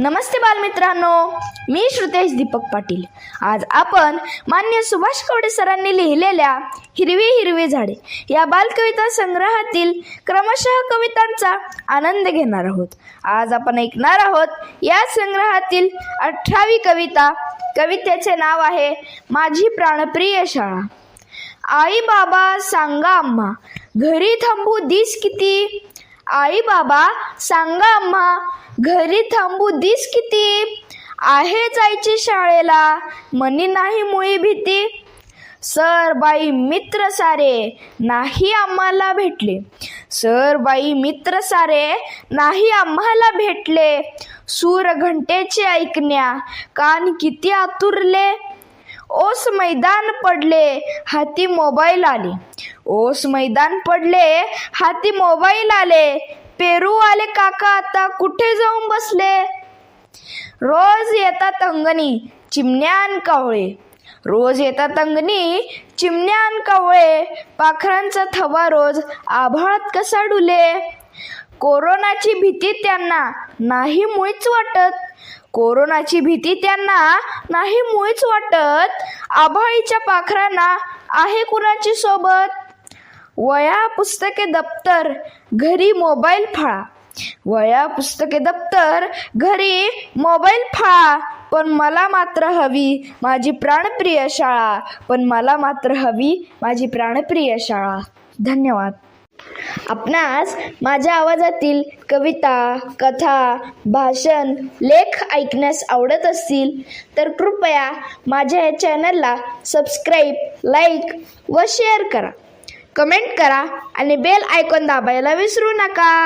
नमस्ते बालमित्रांनो मी श्रुतेश दीपक पाटील. आज आपण मान्य सुभाष कवडे सरांनी लिहिलेल्या हिरवी हिरवी झाडे या बालकविता संग्रहातील क्रमशः कवितांचा आनंद घेणार आहोत. आज आपण ऐकणार आहोत या संग्रहातील अठरावी कविता. कवितेचे नाव आहे माझी प्राणप्रिय शाळा. आई बाबा सांगा आम्हा घरी थांबू दिस किती? आई बाबा सांगा आम्हा घरी थांबू दिस किती? आहे जायची शाळेला मनी नाही मुळी भीती. सर बाई मित्र सारे नाही आम्हाला भेटले. सर बाई मित्र सारे नाही आम्हाला भेटले. सूर घंटेचे ऐकण्या कान किती आतुरले. ओस मैदान पडले हाती मोबाईल आले. ओस मैदान पडले हाती मोबाईल आले. पेरू आले काका आता कुठे जाऊन बसले? रोज येतात अंगणी चिमण्यान कावळे. रोज येतात अंगणी चिमण्यान कावळे. पाखरांचा थवा रोज आभाळात कसा डुले? कोरोनाची भीती त्यांना नाही मुळीच वाटत. कोरोनाची भीती त्यांना नाही मुळीच वाटत. आभाळीच्या पाखरांना आहे कुणाची सोबत? वया पुस्तके दप्तर घरी मोबाईल फाळा. वया पुस्तके दप्तर घरी मोबाईल फाळा. पण मला मात्र हवी माझी प्राणप्रिय शाळा. पण मला मात्र हवी माझी प्राणप्रिय शाळा. धन्यवाद. आपणास माझ्या आवाजातील कविता कथा भाषण लेख ऐकण्यास आवडत असतील तर कृपया माझ्या या चॅनलला सबस्क्राईब लाईक व शेअर करा. कमेंट करा आणि बेल आयकॉन दाबायला विसरू नका.